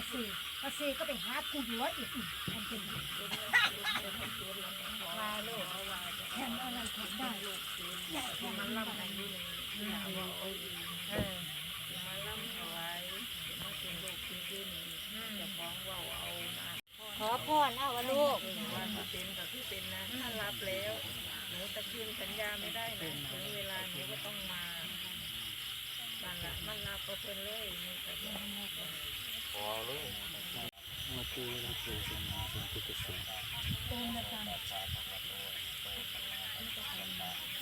ระเซกระเซก็ไปหากูอยู่ว่าอีกทำเป็นวายลูกแทนอะไรก็ได้ใหญ่ขมันล่ำไหนอยู่เลยเออมาล่ำเอาไว้มาเป็นลูกจริงๆจะฟ้องว่าเอามาขอพ่เอาว่าลูกว่าที่เป็นกับที่เป็นนะถ้ารับแล้วหนูตะคืนสัญญาไม่ได้นะถึงเวลาหนูก็ต้องมามันละมันลาเปอร์เซ็นต์เลยมันจะไม่ให้ม ยังมาคือเราคือสมาเป็นพุทธศิลป์โอมนะตัง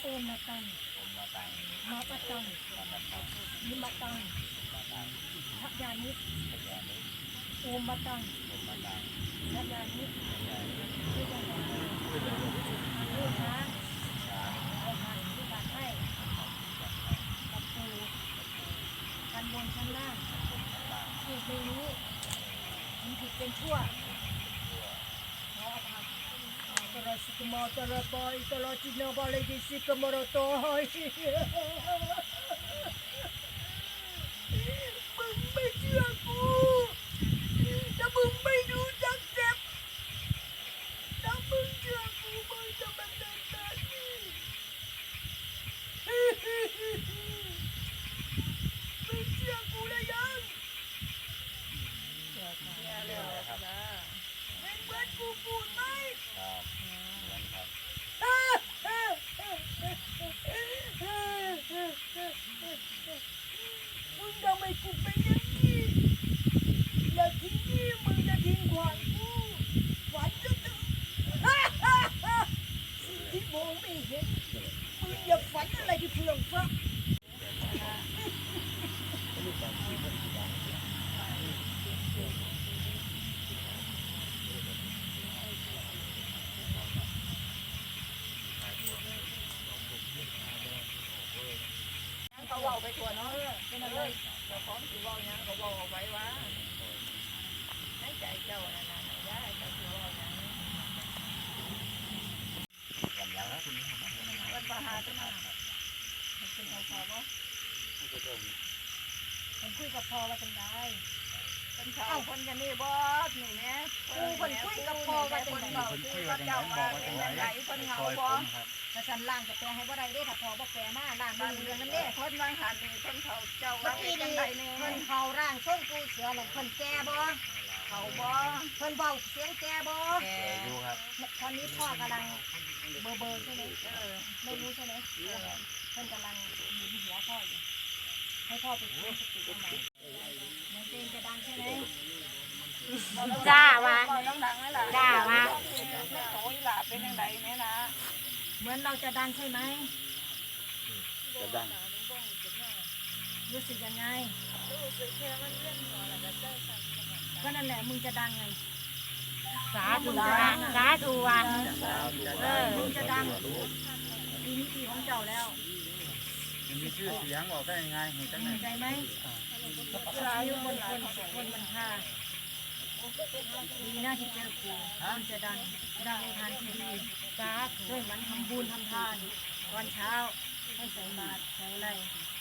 โอมนะตังมาปะตังนิมะตังทักยานิโอมมะตังทักยานิที่จะขอลูกนะเอามาที่บาดให้กับปูกันบนชั้นล่างถูกไม่รู้มันผิดเป็นชั่ว ขออภัยตระสิกมาตระบายตระจินาบาลีดิสิกมารตอย พ่อว่าจังได้เป็นเขาคนกันนี่บ่นี่แม่กูคนคุยกับพ่อว่าจังคนได้เบาคือว่าเจ้าว่าเป็นจังไดคนเขาซอยบ่ผมครับถ้าฉันล่างกับแกให้บ่ได้เด้ถ้าพ่อบ่แกมาล่างบามืงอเรื่เรื่อองงนั้นั้นนเด้เด้คนบางหันนี่คนเขาเจ้าเมื่ว่าอเป็กี้นจังนี่ไดแน่เพิ่นเขาร่างส้นปูเสือน่ะเพิ่นแก่บ่เขาบ่เพิ่นเบาเสียงแก่บ่แกดูครับตอนนี้พ่อกำลังเบอร์เบอร์ใช่ไหมเออไม่รู้ใช่ไหมเพิ่นกำลังหมุนหัวพ่ออยู่ ให้พ่อไปคุยสติตรงไหนเหมือนเพลงจะดังใช่ไหมจ้าวะบ่ดังๆนั่นล่ะจ้าวะแม่โตอีหล่ะเป็นจังไดแม่นะเหมือนเราจะดังใช่ไหมจะดังรู้สึกยังไงรู้สึกแค่มันเวียนหัวแล้วก็เจ้าสั่นก็นั่นแหละมึงจะดังไงสาธุวะสาธุวะเออมึงจะดังปีนี้ปีของเจ้าแล้ว มีชื่อเสียงบอกได้ยังไงเห็นจังไหนเข้าใจไหมเวลาอายุคนคนคนมันค่าดีนะที่เจอกูมันจะดังดังในทางที่ดีสาธุด้วยมันทำบุญทำทานตอนเช้าให้ใส่บาตรใส่อะไร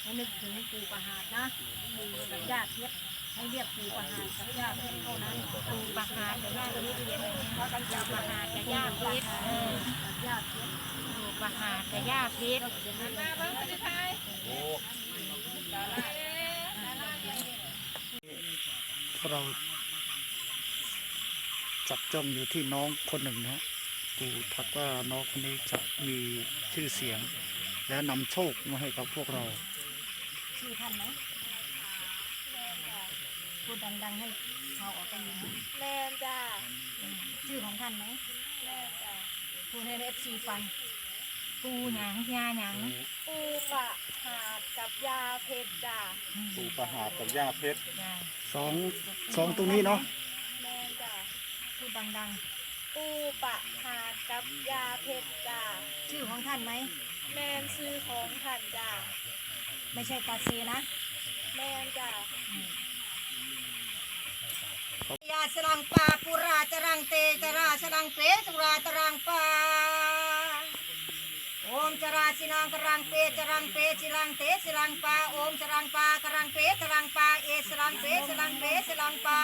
ให้นึกถึงปู่ประหาดนะปู่กับญาติเทียบให้เรียกปู่ประหาดกับญาติเทียบเท่านั้นปูปะหาจะย่าพิษเพราะกันปูปะหาจะย่าพิษเออกับญาติเทียบ ปูปะหาจะย่าพิษเราจับจ้องอยู่ที่น้องคนหนึ่งนะฮะปู่ทักว่าน้องคนนี้จะมีชื่อเสียง และนำโชคมาให้กับพวกเราชื่อท่านไหมพูดดังๆให้เขาออกกันยินแม่นจ้าชื่อของท่านไหมแม่นจ้าพูดให้เอฟซีฟัง ปูหยังยาหยังปูปะหาดกับยาเพชรจ้าปู่ประหากับย่าเพชรจ้าสองสองตรงนี้เนาะแม่นจ้าพูดดังปูปะหาดกับยาเพชรจ้าๆชื่อของท่านไหมแแมนซื้อของท่านจ้าไม่ใช่ตาเซนะแมนจ้ายาสลังปาปุราจรังเตจราสลังเปสุราตรังปา โอมจราสินังกรังเปจรังเปสิลังเตสิลังปาโอมจรังปากรังเปจรังปาเอสลังเปสลังเปสลังปา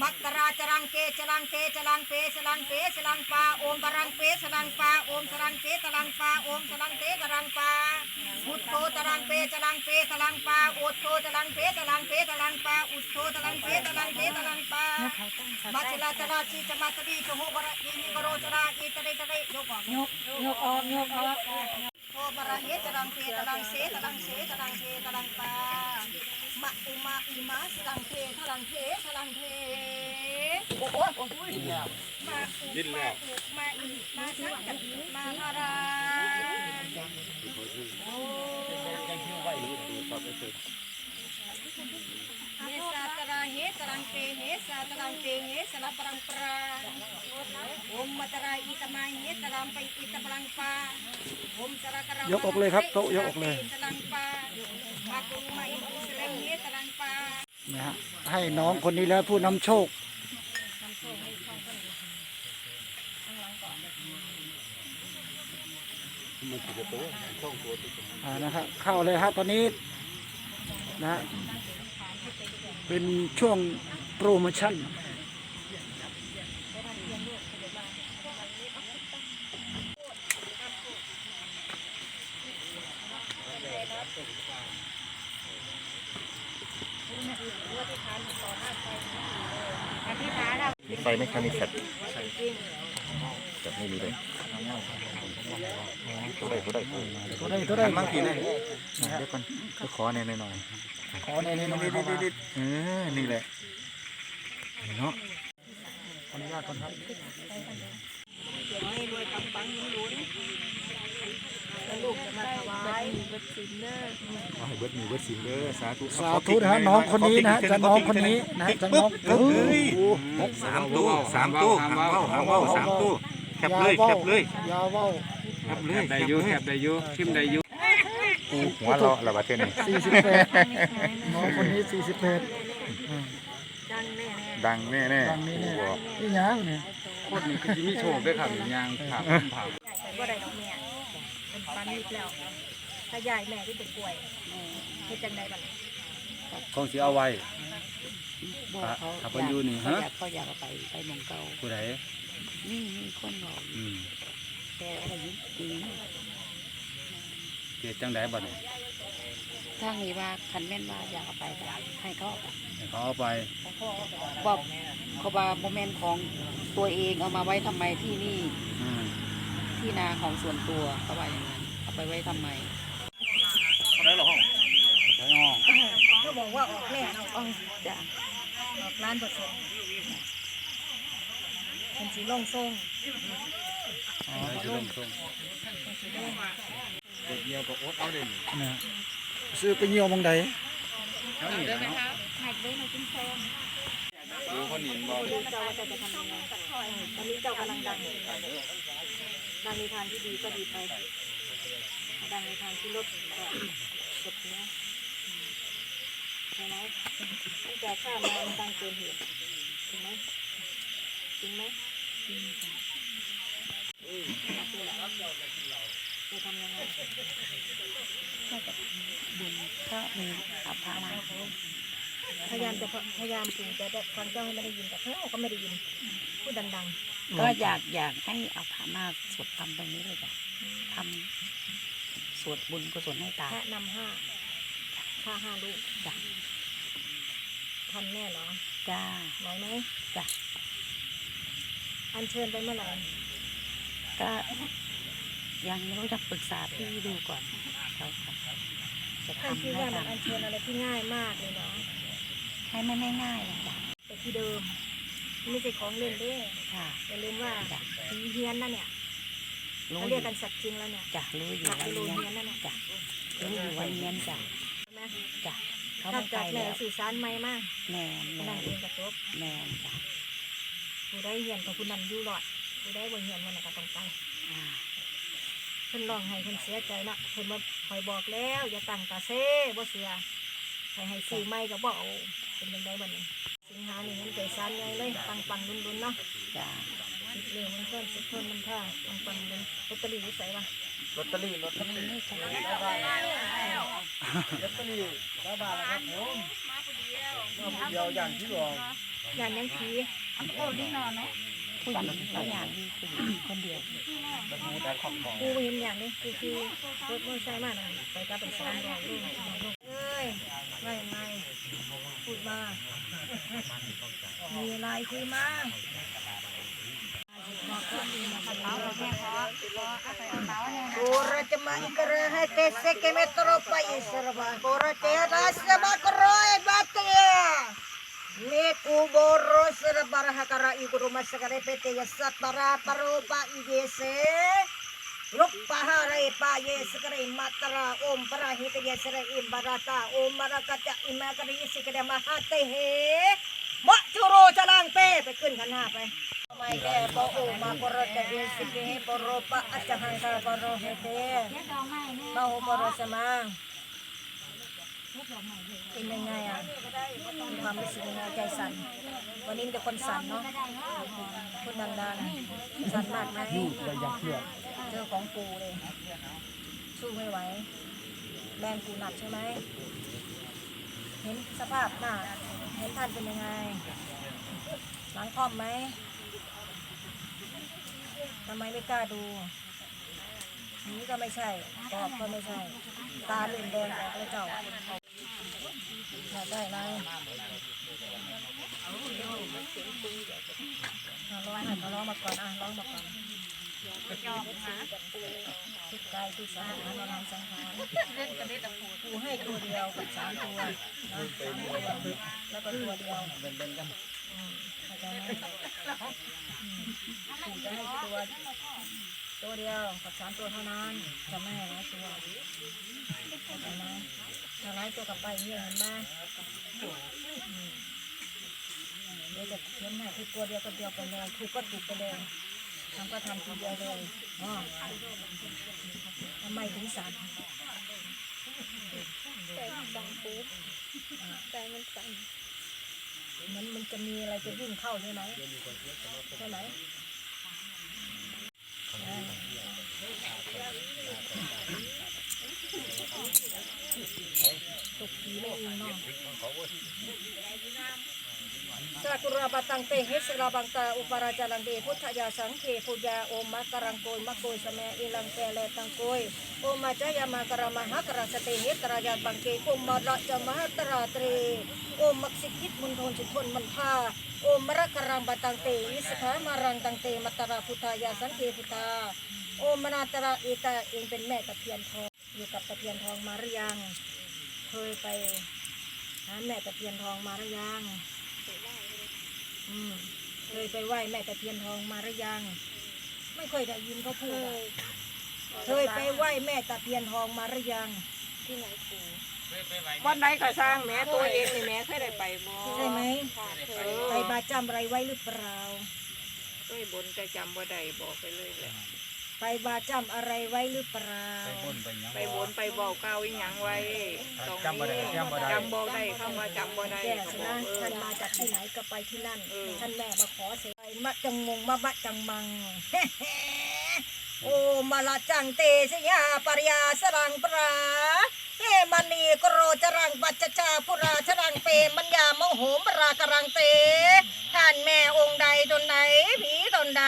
มักกราจรังเกจรังเกจรังเปสลังเปสลังปาโอมตรังเปสลังปาโอมสลังเกตรังปาโอมสลังเตตรังปา อุตโตตรังเปจรังเปตรังปาอุตโตตรังเปตรังเปตรังปาอุตโตตรังเปตรังเปตรังปามาจลาจลาชีจะมาตรีจะโหบระอีนิกโรจราอีตะเรตะเรยกออกยกยกออกยกออกโทบระเหตรังเปตรังเสตรังเสตรังเสตรังปามะอุมาอีมาสรังเทตรังเทตรังเท โอ้โหโอ้ยมาอุมาอุมาอีมาสักกับมาฮาราเฮสาตระเหตรังเปเฮสาตรังเปเฮสลาปรังปรา Om matara ita mahe talam pa ita palang pa. Om sara kara ยกออกเลยครับโต๊ะยกออกเลย talang pa. Ako main ko sila he talang pa. นะฮะให้น้องคนนี้แล้วผู้นำโชค อ่านะครับเข้าเลยครับตอนนี้นะฮะเป็นช่วงโปรโมชั่นมีไฟไหมครับมีแฟลชแต่ไม่มีเลย ตัวได้ตัวได้ตัวได้ตัวได้มั่งทีนะเดี๋ยวก่อนก็ขอแน่หน่อยขอในนี้น้องดิเข้าดิมาดิเออนี่แหละเนาะขออนุญาตก่อนครับให้รวยปังปังหนุนแล้วลูกจะมาถวายบัตรสินเด้อขอให้เบิร์ดมีเบิร์ดสินเด้อสาธุสาธุนะฮะน้องคนนี้นะฮะจะน้องคนนี้นะฮะจะน้องเฮ้ยสามตู้สามตู้หางเบ้าหางเบ้าสามตู้ แคบเลยแคบเลยยาวเว้าแคบเลยได้อยุแคบได้อยุชิมได้อยุหัวเราะละวะเท่านี้สี่สิบแปดน้องคนนี้สี่สิบแปดดังแน่ดังแน่แน่ทางนี้เนี่ยนี่ยังเนี่ยโคตรนี่คือจิมีโชคด้วยครับยางผักผักว่าได้ดอกแม่เป็นปานิดแล้วถ้ายายแม่ที่เป็นป่วยเฮ็ดจังไดบัดนี้คงสิเอาไว้บอกเขาขับอยู่นี่เขาฮะอยากเขาอยากเอาไปไปหมองเก่าผู้ใด นี่มีคนบอกอืมแต่อะไรยิ่งจริงเกิดจังไดบัดนี้ทางนี้ว่าคันแม่นว่าอยากเอาไปก็ให้เขาเอาไปให้เขาเอาไปบอกเขาว่าโมเมนต์ของตัวเองเอามาไว้ทำไมที่นี่อืมที่นาของส่วนตัวเขาว่าอย่างนั้นเอาไปไว้ทำไมไปห้องก็บอกว่าออกแน่เอาออกจ้ะออกล้านเปอร์ เซ็นต์เป็นสีลงทรงอ๋อจะลงส่งเดียวก็อดเอาเด่นนะฮะซื้อไปเยี่ยวมองใดเอาหนีแล้วเนาะดูคนหนีบ่เจ้าว่าจะจะทำยังไงตอนนี้เจ้ากำลังดังดังในทางที่ดีก็ดีไปดังในทางที่ลดก็ลดนะใช่ไหมตั้งแต่ข้ามามันดังเกินเหตุจริงไหมจริงไหม จริงค่ะจะทำยังไงบุญก็มีเอาพระมาพยายามจะพยายามถึงจะฟังเจ้าให้ไม่ได้ยินแต่เขาก็ไม่ได้ยินพูดดังก็อยากอยากให้เอาพระมาสวดทำตรงนี้เลยจ้ะทำสวดบุญกุศลให้ๆตาแค่นำห้าค่าห้าลูกจ้ะทันแน่เหรอจ้าไหวไหมจ้ะ อันเชิญไปเมื่อไหร่ก็ยังไม่รู้จะปรึกษาพี่ดูก่อนเขาค่ะจะท่านทำคิดให้ว่ามันทำอันเชิญอะไรที่ง่ายมากเลยเนาะให้ไม่ไม่ง่ายหรอกจ้ะแต่ที่เดิมไม่ใช่ของเล่นเด้วยค่ะอย่าลืมว่าจ้ะผีเฮียนนั่นเนี่ยรู้เขาอเรียยู่กกันสัตว์จริงแล้วเนี่ยจ้ะรู้อยู่หลักว่ากิโลเนียนเฮียนนั่นน่ะจ้ะรู้อยู่ว่าเนียนจ้ะใช่ไหมจ้ะเขาถ้าไม่ไปจัดแม่แล้วสื่อสารไม่มากแมนแมนั่งนเองกับจบแมนจ้ะ ผู้ได้เฮียนกับผู้นั้นอยู่รอดผู้ได้บ่เฮียนมันน่ะก็ต้องไปอ่าฉพิ่นร้องให้เพิ่นเสียใจนะเพิ่นมาคอยบอกแล้ว อย่าตั้งตาเซ่บ่เสียให้ให้ซื้อใหม่ก็บ่เอาเป็นจังไดบัดนี้สิงหานี่มันใจสั่นใหญ่เลยปังปังๆลุ้นๆเนาะจ้าสิบเรื่องมันเพิ่นสิบเพิ่นมันท่าปังปังๆลุ้นลอตเตอรี่อยู่ไสวะลอตเตอรี่ลอตเตอรี่ลอตเตอรี่ได้บาทแล้วครับผมมาเดียวอย่างที่บอก ย่านยังผีผู้หญิงก็อย่างดีผู้หญิงคนเดียวกูบ่เห็นอย่างนี้กูคือรถมอเตอร์ไซค์มาน่ะไปกับเป็นสามร้อยลูกเอ้ยว่ายังไงพูดมามีอะไรคุยมาบอกก่อนดีมาเช้าเราแค่ขอ Ora cuma ikra hate seke metro pa isarba. Ora te rasa makro e batia. Me kuboro serbar hakara iku rumah sekare pete ya sat para parupa igese. Luk pahara e pa ye sekare matra om para hite ye sere imbarata om marakata imakari sekare mahate he. Mak curo jalan pe pe ขึ้นข้างหน้าไปไม่แก่ปอโอมาปรตะเวสิเกปรปะอัจหังคาปรเฮเตมาโหปรสมา เป็นยังไงอะมีความรู้สึกยังไงใจสั่น วันนี้มีแต่คนสั่นเนาะพูดดังๆสั่นมากไหมเจอของปูเลย สู้ไม่ไหว แรงปูหนักใช่ไหม เห็นสภาพหน้า เห็นท่านเป็นยังไง หลังคอมไหมทำไมไม่กล้าดูนี้ก็ไม่ใช่ปอบก็ไม่ใช่ ตาเหลืองแดงออกแล้วเจ้า อยากได้ไหมเอาร้องให้เขาร้องมาก่อนอะร้องมาก่อนยอมนะทุกกายทุกสารนอนสังขารกูให้ตัวเดียวกับสามตัวนะสามตัวแล้วก็ตัวเดียวอืมเข้าใจไหมอืมกูจะให้ตัวตัวเดียวกับสามตัวเท่านั้นจะไม่ให้หลายตัวเข้าใจไหม ถ้าหลายตัวกลับไปเงี้ยเห็นไหมเดี๋ยวจะเขียนให้คือตัวเดียวก็เดียวไปเลยถูกก็ถูกไปเลยทำก็ทำทีเดียวเลยอ๋อทำไมถึงสั่นใจมันสั่นใจมันสั่นมันมันจะมีอะไรจะวิ่งเข้าใช่ไหมใช่ไหม ตกผีเนาะสากุระบัตังเตหิสระบังตาอุปราจารังเดพุทธยาสังเคปุญาโอมมะกรังโกยมะโกยสะแมอิลังแกเลตังโกยโอมาจายามากระมหากระสเตหิตระยาบังเกโอมมาระจามหาตราตรีโอมมักสิกิตมุนทนสิทนมันพาโอมมระกรังบัตังเตอิสขามารังตังเตมัตระพุทธยาสังเคพุทธาโอมมนาตระเอกาเองเป็นแม่ตะเพียนทองอยู่กับตะเพียนทองมาหรือยัง เคยไปหาแม่ตะเพียนทองมาหรือยังอืมเคยไปไหว้แม่ตะเพียนทองมาหรือยัง ไม่เคยได้ยินเขาพูดอะเคยไปไหว้แม่ตะเพียนทองมาหรือยังวันไหนก็สร้างแม่ตัวเองนี่แม่เคยได้ไปบ่ใช่ไหมเอไปอบาจำอะไรไว้หรือเปล่า เคยบนแต่จำบ่ได้บอกไปเลยแหละ ไปบาจำอะไรไว้หรือเปล่าไปบนไปบอกเก้าวอีหยังไว้ตรงนี้จำบ่ได้คำว่าจำบ่ได้แก่ก็สิบอนะกเออ ท่านมาจากที่ไหนก็ไปที่นั่น เออ ท่านแม่มาขอเสยมะจังงงมะบะจังมัง โอ้มาละจังเตสยาปริยาสรังปรา เฮมันีกโรจรังปัจจจาพุราชรังเปมัญญามโหมรากรังเตท่านแม่องค์ใดตนไหนผีตนใด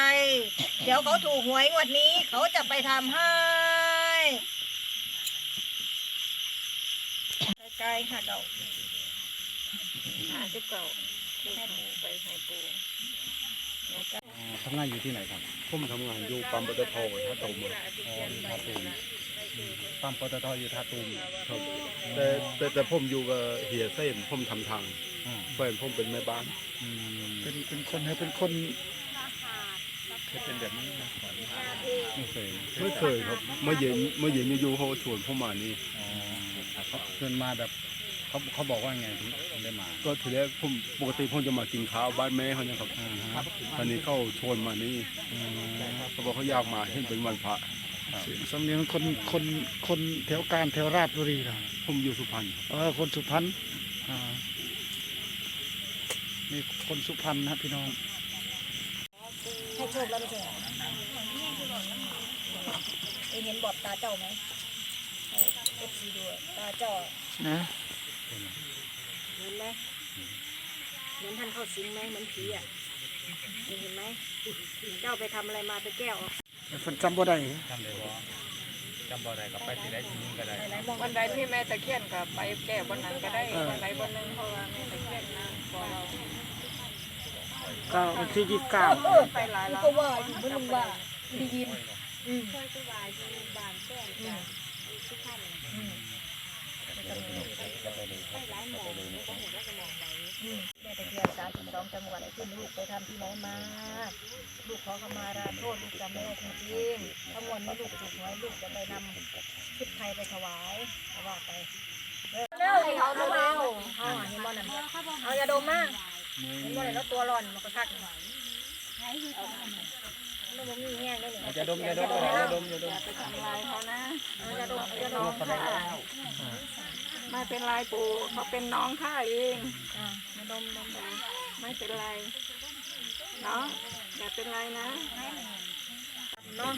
เดี๋ยวเขาถูกหวยงวดนี้เขาจะไปทำให้ใกล้ๆค่ะเดาห้าสิบเก้าให้ปูไปให้ปูทำงานอยู่ที่ไหนครับผมทำงานอยู่ปั๊มปตทท่าตูมอ๋ออยู่ท่าตูม ปั๊มปตทอยู่ท่าตูมครับแต่แต่แต่ผมอยู่กับเฮียเส้นผมทำทางอ๋อแฟนผมเป็นแม่บ้าน อืมเป็นเป็นคนให้เป็นคนเคยเป็นแบบนี้มาก่อนไหมไม่เคยไม่เคยครับเมื่อเย็นเมื่อเย็นอยู่ๆเขาชวนผมมานี่ อ๋อเขาเชิญมาแบบเขาเขาบอกว่าไงถึงถึงได้มาก็ทีแรกผมปกติผมจะมากินข้าวบ้านแม่เขาเนี่ยครับอ่าฮะตอนนี้เขาชวนมานี่อืมเขาบอกเขาอยากมาเห็นเป็นวันพระ ครับสำเนียงคนคนคนแถวการแถวราชบุรีเหรอผมอยู่สุพรรณเออคนสุพรรณอ่านี่คนสุพรรณนะพี่น้องให้โชคแล้วไม่ใช่เหรอเอ็งเห็นบอดตาเจ้าไหมเอฟซีดูอะตาเจ้านะเห็นไหมเหมือนท่านเข้าสิงไหมเหมือนผีอะเห็นไหมเจ้าไปทำอะไรมาไปแก้วออก แต่คนจำบ่ได้จำได้บ่จำบ่ได้ก็ไปที่ใดที่หนึงก็ได้หลายๆมองวันใดที่แม่ตะเคียนกับไปแก้บนนั้นก็ได้วันใดบนหนึงเพราะว่าแม่ตะเคียนนะพอเราก็วันที่ยี่สิบเก้าเออไปหลายแล้วก็ว่าอยู่ไม่รู้ว่าได้ยินอืมแม่ ตะเคียนสามสิบสองจังหวัดที่ลูกไปทำที่ไหนมา ลูกขอขมาราโทษลูกจำไม่ได้จริงๆทั้งวันนี้ลูกถูกหวยลูกจะไปนำชุดไทยไปถวายเอาว่าไปเร็วให้เขาเร็วเอาอะนี่มอนั่นเอาอย่าดมมากเห็นบ่เลยแล้วตัวร้อนมันก็คัก มันบ่มีแห้งได้นี่จะดมจะดมจะดมจะดมไปทำลายเขานะเอาอย่าดมอย่าดมไม่เป็นไรปู่เขาเป็นน้องข้าเองอ่าอย่าดมดมดมไม่เป็นไรเนาะอย่าเป็นไรนะเนาะ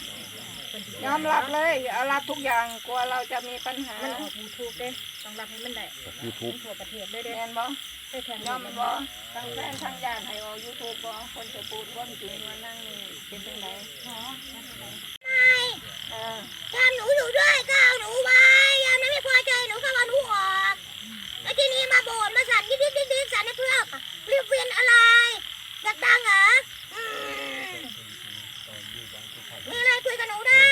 ยอมรับเลยเอารับทุกอย่างกลัวเราจะมีปัญหามันออกยูทูบเด้ต้องรับให้มันได้ยูทูบทั่วประเทศเลยเด้แมนบ่ ได้แทนยอมบ่ทั้งแฟนทั้งญาติให้เอายูทูบบ่คนจะปูดว่าจริงว่านั่งเป็นจังไดเออยามหนูอยู่ด้วยก็เอาหนูไว้ยามนั้นไม่พอใจหนูก็เอาหนูออกแล้วทีนี้มาโบนมาสั่นดิ๊กดิ๊กดิ๊กดิ๊กสั่นให้เพื่อนรีบเวียนอะไรอยากดังเหรอมีอะไรคุยกับหนูได้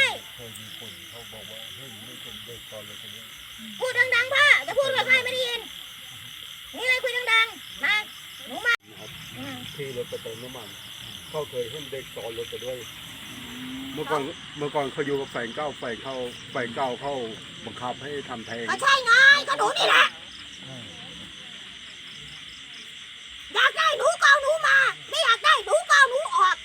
พูดดังๆพ่อจะพูดแบบไม่ไม่ได้ยินมีอะไรคุยดังๆนะหนูมา ที่รถไปเติมน้ำมันเขาเคยเห็นเด็กซ้อนรถไปด้วย เมื่อก่อนเมื่อก่อนเขาอยู่กับแฟนเก่าแฟนเขาแฟนเก่าเขาบังคับให้ทำแทงก็ใช่ไงก็หนูนี่แหละอยากได้หนูก็เอาหนูมา ไม่อยากได้หนูก็เอาหนูออก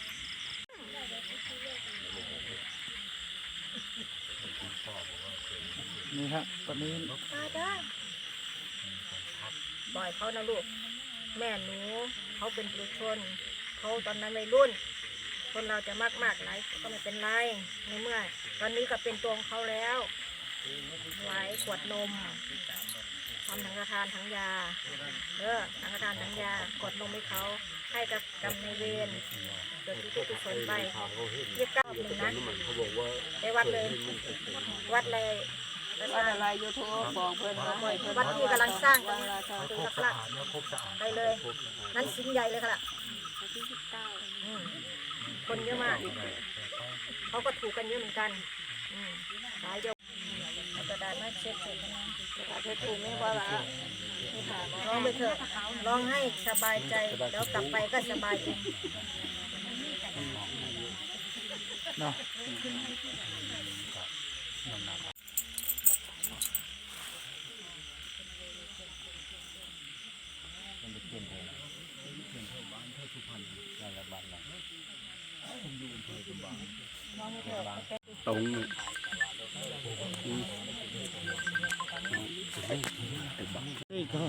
นี่ฮะตอนนี้บ่อยเขานะลูก แม่หนู เขาเป็นปุถุชน เขาตอนนั้นวัยรุ่น คนเราจะมากมากหลายก็ไม่เป็นไรในเมื่อ ตอนนี้ก็เป็นตัวของเขาแล้วไว้ขวดนมทำถังกระทานถังยาเออถังกระทานถังยากดนมให้เขาให้กับกำในเวรเกิดที่กุศลไปยี่สิบเก้าหนึ่งนะไปวัดเลย วัดเลยวัดอะไรยูทูบบอกเพื่อนว่าวัดที่กำลังสร้างกันคือลักลักไปเลย นั้นสินใหญ่เลยค่ะล่ะอืมคนเยอะมากเขาก็ถูกกันเยอะเหมือนกันอืมหลายเดียวเอากระดาษมาเช็ดเสร็จนะประเทศถูกไม่ว่าละลองไปเถอะลองให้สบายใจแล้วกลับไปก็สบายเอง เนาะ ตรง นี่ก็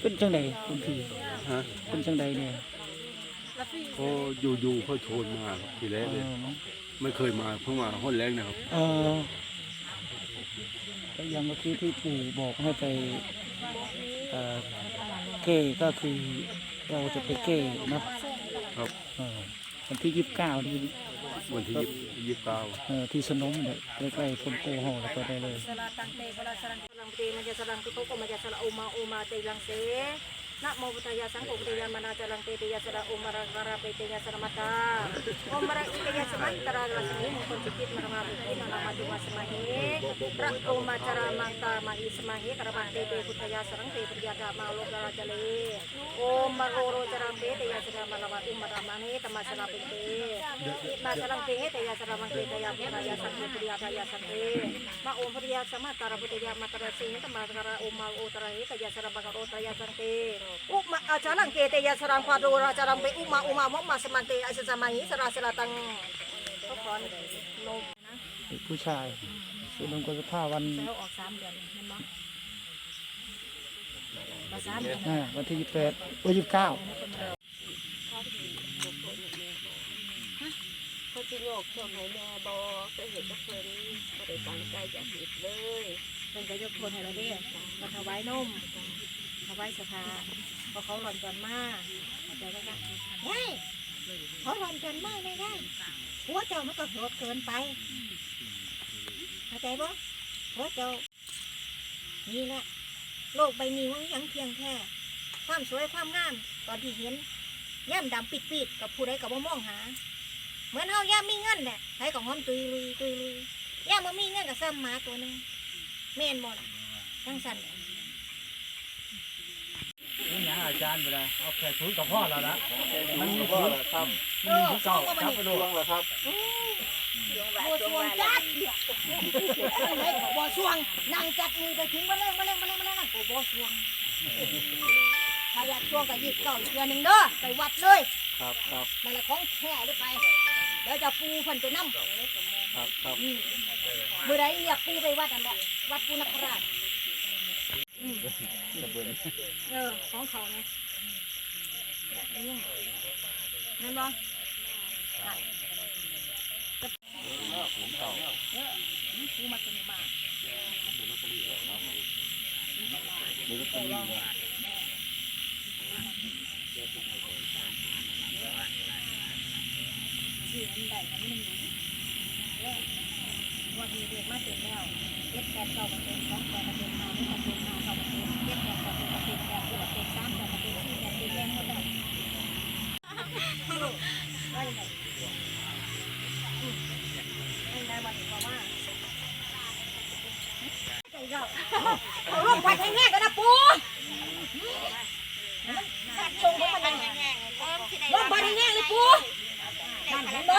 เป็นจังใดคุณพี่ฮะเป็นจังใดเนี่ยเขาอยู่ๆเขาชวนมาครับทีแรกเอเลยอไม่เคยมาเพิ่งมาห้นแรกนะครับเออก็อยังเมื่อกี้ที่ปู่บอกให้ไปเอ่อเก้ก็คือเราจะไปเก้เนาะครับ เออวันที่ยี่สิบเก้านี่วันที่ยี่สิบเก้าเออที่สนมเนี่ยใกล้ๆคนโกหอแล้วก็ได้เลยสลาตังเตวลาสลังสลังเตมั นจะสลังตุโตมันจะสละโอมาโอมาเตลังเสนะโมพุทธายาสังโฆพุทธายามานาจลังเตเตยาสละโอมาราคาราเปเตยาสละมัตตาโอมาราอิเตยาสมันตราลาสมิมงคลจิตมารามาบุกินามาจุมาสมาเฮพระโอมาจารามังตามาอิสมาเฮกระบังเตเตพุทธายาสังเตปริยาดามาโลกราจเลโอมาโรโรจารังเตเตยาสละมารามาตุมารามาเฮต มาสละเปเตมาสลังเตเตยาสละมังเตเตยาพุทธายาสังเตปริยาดายาสังเต ma om priya sama tara budaya matara sini tama tara om mal o tara he kaya sara bakar o tara sang te อุมาอาจารังเกเตยสรังควาโดราจารังเปอุมาอุมามะมาสมันเตอาสมัยสราสราตังเขาขอนนมเด็กผู้ชายสุดลงกสภาวันแล้วออกสามเดือนเห็นบ่มาสามเดือนอ่าวันที่ยี่สิบแปดโอ้ยยี่สิบเก้า เขาจิโยกช่วงไหนแม่บอเคยเห็นกับเพิ่นก็ได้ตั้งใจจะเห็ดเลยเป็นก็ยกโทษให้เราเด้มาถวายนมถวายสภาเพอเขาหลอนก่อนมากเข้าใจไหมคะได้เขาหลอนก่อนมากไม่ได้หัวเจ้ามันก็โหดเกินไปเข้าใจบ่หัวเจ้านี่แหละโลกใบนี้มันยังเพียงแค่ ความสวยความงามตอนที่เห็นย่ำดำปิดปิดๆกับผู้ใดกับว่ามองหา เหมือนเฮาย่ำมีเงินเนี่ยใครก็หอมตุยลุยตุยลุยย่ำมามีเงินกับซ้ำหมาตัวหนึงแม่นบ่ล่ะจังสันนี่นะอาจารย์เวลาเอาแค่ทุนกับพ่อเราละมันมีก็ทุนครับเออสองก็มาครับนี่ไปดูบ้างละครับบัวสวงจัดเนี่ยไหนก็บัวสวงนั่งจัดมือไปถึงมาเล่งมาเล่งมาเล่งมาเล่งนั่งก็บัวสวงถ้าอยากสวงก็หยิบเก่าอีกเดือนหนึ่งเด้อไปวัดเลยครับครับ นั่นแหละของแท้เลยไป เดี๋ยวจะปูเพิ่นไปนำครับครับอืมเมื่อไรเรียกปูไปวัดนั่นแหละวัดปูนักราชอืมเออของเขาไงแบบนี้เห็นบ่ปูมาเป็นมาชื่อ อันใดอันนี้มันอยู่แล้ววันนี้เรียกมาเสร็จแล้วเจ็ดแปดเก้าปอร์เซ็นสองแปดปร์เซ็นต์ห้าหกเปร์เซ็นต์ห้าเก้าปอร์เซ็นเจ็ดแปดเก้าเปร์เซ็นแปดปร์เซ็นสามเปอร์เซ็นสี่เปร์เซ็นแรงหมดแล้วว่ายังไงอืมไม่ได้วันนี้เพราะว่าใจเราเอาลงไปแห้งๆกันนะปูมันชงของมันแห้งๆลงไปแห้งๆเลยปูนั่นเห็นบ่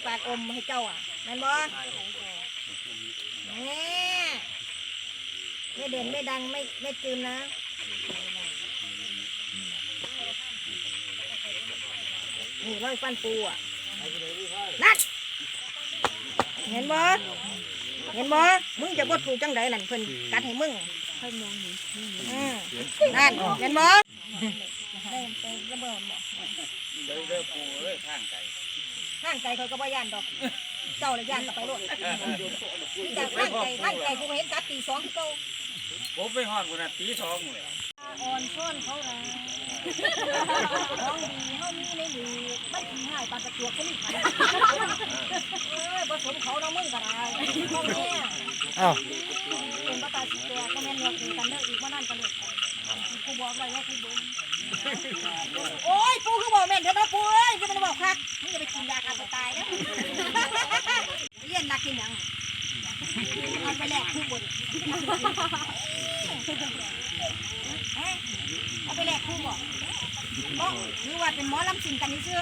ากอมให้เจ้าอะนั่นบ่แหม่ไม่เด่นไม่ดังไม่ไม่จืนนะนี่ร้อยฟันปูอะนั่นเห็นบ่เห็นบ่มึงจะบ่ถูกจังใดนั่นเพิ่นกัดให้มึงอยมองเห็นอืมนั่นเห็นบ่ได้ไประเบิดบ่ห้างไก่ เขาก็บ่ย่านดอก เจ้าเลยย่านกับไปรถนี่จากห้างไก่ห้างไก่กูก็เห็นกัดตีสองที่เก่าผมไปหอดบุญตีสองเลยอ่อนช้อนเขาละของดีเฮามีในหลือมันขี้หายปลากระจวกก็มีขันเอ้ยผสมเขาเรามึงก็ได้พ่อแม่อ้าวเป็นปลาตาสีแดงก็แม่นเนื้อคือกันเด้ออีกว่านั่นกันเลยกูบอกไว้ว่ากูเบิ่ง โอ้ยปูคือบอกแม่นเถอะนะปูเอ้ยจะมันบอกคักมึงอย่าไปกินยากันตายนะเรียนนักที่หยังเอาไปแลกคู่บนเอาไปแลกคู่บ่บ่หรือว่าเป็นหมอลำสิงกันนี่ซื่อ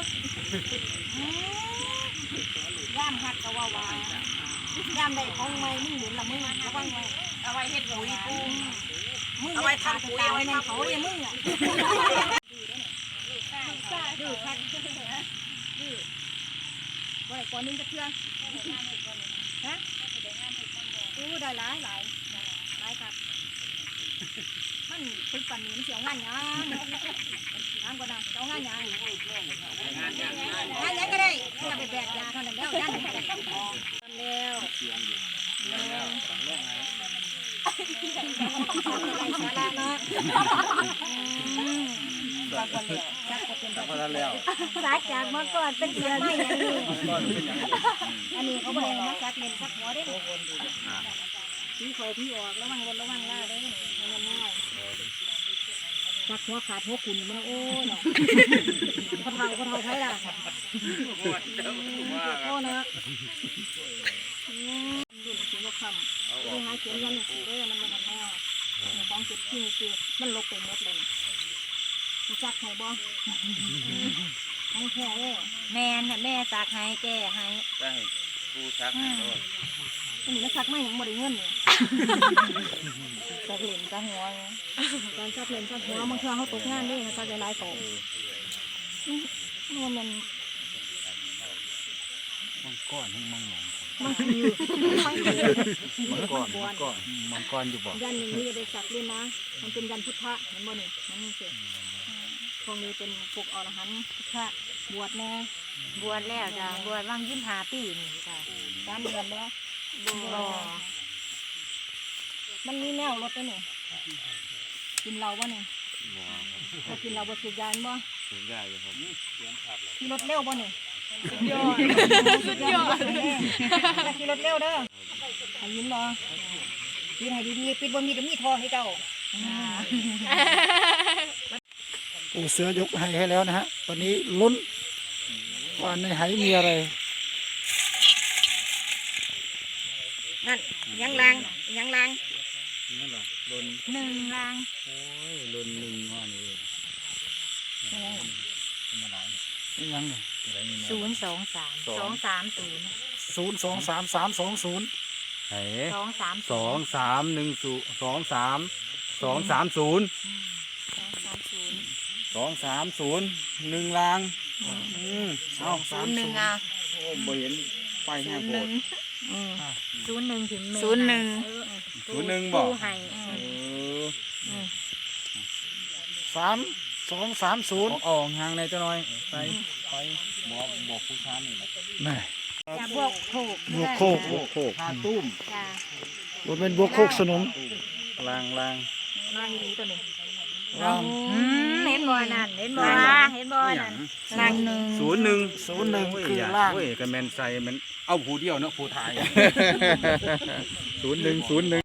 ย่ามหักก็ว่าว่าย่ามได้ของใหม่มึงหมุนละมึงระวังไว้เอาไว้เฮ็ดปุ๋ยปู เอาไว้ทำปุ๋ยเอาไว้ในเขาเนี่ยมึงอะดื้อคักดื้อไว้ก่อนนึงจะเพื่อนฮะอู้ได้หลายหลายหลายครับ มันฝึกปันนี้มันเสียวงานยังงานก่อนนะเจ้างานยังงานยังก็ได้ถ้าไปแบกยาเท่านั้นแล้วงานแล้วเสียงอยู่แล้ว แล้วสั่งลงไงไราระเนาะจักก็แล้วจักก็เป็นสั่งพอแล้วซักจากเมื่อก่อนเป็นเดือนไม่อย่างนี้ก็เป็นอย่างนี้อันนี้เขาบอกว่าซักเล่นซักหัวได้พี่คอยพี่ออกระวังรถระวังล่าได้มันง่ายซักหัวขาดหัวขุนมันโอ้เนาะคนเฒ่าคนเฒ่าใครล่ะโอ้เนาะรุ่นเขียนว่า คำไปหาเขียนยันสีเด้อมันมันแน่ของเก็บที่คือมันลบไปหมดเลยรู้จักใครบ่ทั้งแค่เอ้แม่น่ะแม่ซักให้แก่ให้ได้ผู้ชักให้โลดอันนี้ก็ซักไม่ยังบ่ได้เงินเนี่ยซักเหรียญซักหัวไงตอนซักเหรียญซักหัวบางครั้งเขาตกงานด้วยนะซักหลายๆของมันมันมังก้อนให้มังหยอง มันคือมันคือมังก้อนมังก้อนมังก้อนอยู่บ่ยันอย่างนี้ได้สักด้วยนะ มันเป็นยันพุทธะเห็นบ่นี่มันนี่สิพวกนี้เป็นพวกอรหันต์พุทธะบวชแน่บวชแล้วจ้ะบวชว่างยิ้มหาปีนี่จ้ะสามเดือนแล้วบ่มันมีแนวรถด้วยนี่กินเหล้าบ่นี่ถ้ากินเหล้าบ่สูบยาบ่ถึงได้อยู่ครับขี่รถเร็วบ่นี่ สุดยอดสุดยอดอย่าขี่รถเร็วเด้อให้ยินบ่ยินให้ดีๆปิดบ่มีแต่มีทองให้เจ้าปู่เสือยกให้ให้แล้วนะฮะ ตอนนี้ลุ้นว่าในไหมีอะไร นั่นยังลางยังลางนั่นแหละลนหนึ่งราง โอ้ยลนหนึ่งว่านี่เป็นอะไรยังไง อะไรนี่แม่ศูนย์สองสามสองสามศูนย์ศูนย์สองสามสามสองศูนย์ไหนสองสามสองสามหนึ่งศูสองสามสองสามศูนย์สองสามศูนย์สองสามศูนย์หนึ่งลาง อืมเอาศูนย์หนึ่งอะโอ้บ่เห็นไฟแห้งโพดศูนย์หนึ่งถึงศูนย์หนึ่งศูนย์หนึ่งบอกผู้ให้เออสามสองสามศูนย์เอาออกห่างในเจ้าหน่อยไป ไปบอกบอกผู้ชายนี่แหละแม่จะบวกถูกบวกโคกโอ้โหพาตุ้มจ้ะบนเป็นบวกโคกสนมลางลางลางดีตัวนี้รามอืมเห็นบ่นั่นเห็นบ่เห็นบ่อหนั่ย่านงรางหนึ่งศูนย์หนึ่งศูนย์หนึ่งโยคืออย่ล่างโอ้ยกันแมนใส่มันเอาผู้เดียวเนาะผู้ไทยศูนย์หนึ่งศูนย์หนึ่ง